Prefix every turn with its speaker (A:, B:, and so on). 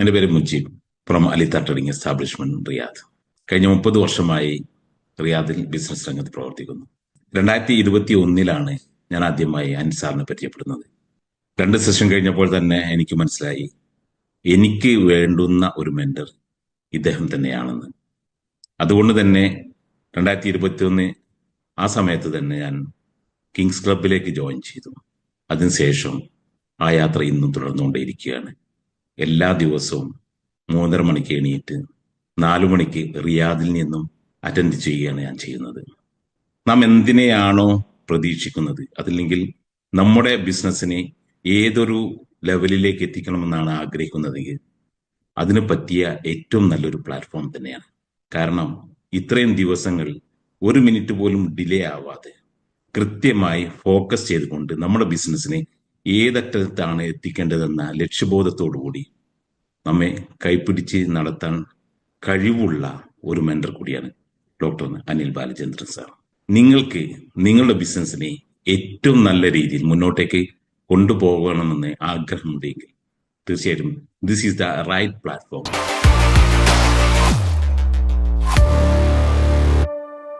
A: എന്റെ പേര് Mujeeb. From Alitha trading establishment Riyadh. കഴിഞ്ഞ മുപ്പത് വർഷമായി റിയാദിൽ ബിസിനസ് രംഗത്ത് പ്രവർത്തിക്കുന്നു. രണ്ടായിരത്തി ഇരുപത്തി ഒന്നിലാണ് ഞാൻ ആദ്യമായി അൻസാറിനെ പരിചയപ്പെടുന്നത്. രണ്ട് സെഷൻ കഴിഞ്ഞപ്പോൾ തന്നെ എനിക്ക് മനസ്സിലായി എനിക്ക് വേണ്ടുന്ന ഒരു മെന്റർ ഇദ്ദേഹം തന്നെയാണെന്ന്. അതുകൊണ്ട് തന്നെ രണ്ടായിരത്തി ഇരുപത്തി ഒന്ന് ആ സമയത്ത് തന്നെ ഞാൻ കിങ്സ് ക്ലബിലേക്ക് ജോയിൻ ചെയ്തു. അതിനുശേഷം ആ യാത്ര ഇന്നും തുടർന്നുകൊണ്ടേയിരിക്കുകയാണ്. എല്ലാ ദിവസവും മൂന്നര മണിക്ക് എണീറ്റ് നാലു മണിക്ക് റിയാദിൽ നിന്നും അറ്റൻഡ് ചെയ്യുകയാണ് ഞാൻ ചെയ്യുന്നത്. നാം എന്തിനെയാണോ പ്രതീക്ഷിക്കുന്നത്? അതില്ലെങ്കിൽ നമ്മുടെ ബിസിനസ്സിനെ ഏതൊരു ലെവലിലേക്ക് എത്തിക്കണമെന്നാണ് ആഗ്രഹിക്കുന്നതെങ്കിൽ അതിന് പറ്റിയ ഏറ്റവും നല്ലൊരു പ്ലാറ്റ്ഫോം തന്നെയാണ്. കാരണം ഇത്രയും ദിവസങ്ങൾ ഒരു മിനിറ്റ് പോലും ഡിലേ ആവാതെ കൃത്യമായി ഫോക്കസ് ചെയ്തുകൊണ്ട് നമ്മുടെ ബിസിനസ്സിനെ ഏതറ്റത്താണ് എത്തിക്കേണ്ടതെന്ന ലക്ഷ്യബോധത്തോടുകൂടി നമ്മെ കൈപ്പിടിച്ച് നടത്താൻ കഴിവുള്ള ഒരു മെൻഡർ കൂടിയാണ് ഡോക്ടർ അനിൽ ബാലചന്ദ്രൻ സാർ നിങ്ങൾക്ക് നിങ്ങളുടെ ബിസിനസ്സിനെ ഏറ്റവും നല്ല രീതിയിൽ മുന്നോട്ടേക്ക് കൊണ്ടുപോകണമെന്ന് ആഗ്രഹമുണ്ടെങ്കിൽ തീർച്ചയായിട്ടും this is the right platform